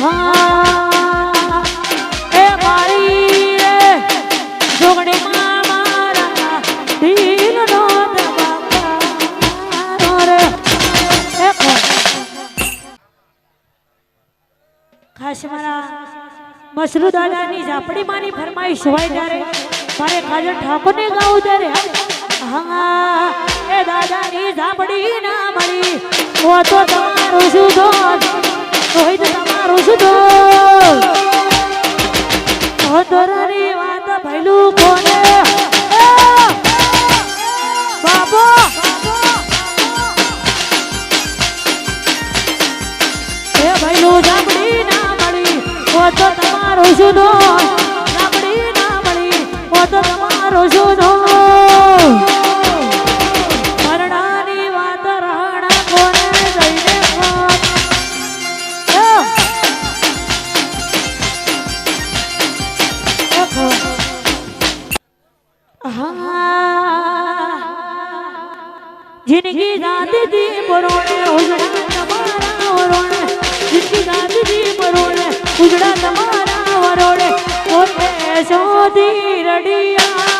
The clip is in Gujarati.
મારા ખાસ મારા મસરૂ દાદાની ઝાપડી માની ફરમાઈશ હોય ત્યારે મારે કાજલ ઠાકોરને ગાવું ત્યારે હા, એ દાદાની ઝાપડી ના મળી હો તો તમારું શું દોષ? તો તમારું શું દોષ? તો તમારો જુનો ઝાપડી ના મળી હો? તો તમારો જુનો જિંદગી દાદી દી બરોણે ઉજળા ઉજળા તમારા વરોડે ઓરે શોધી રડિયા.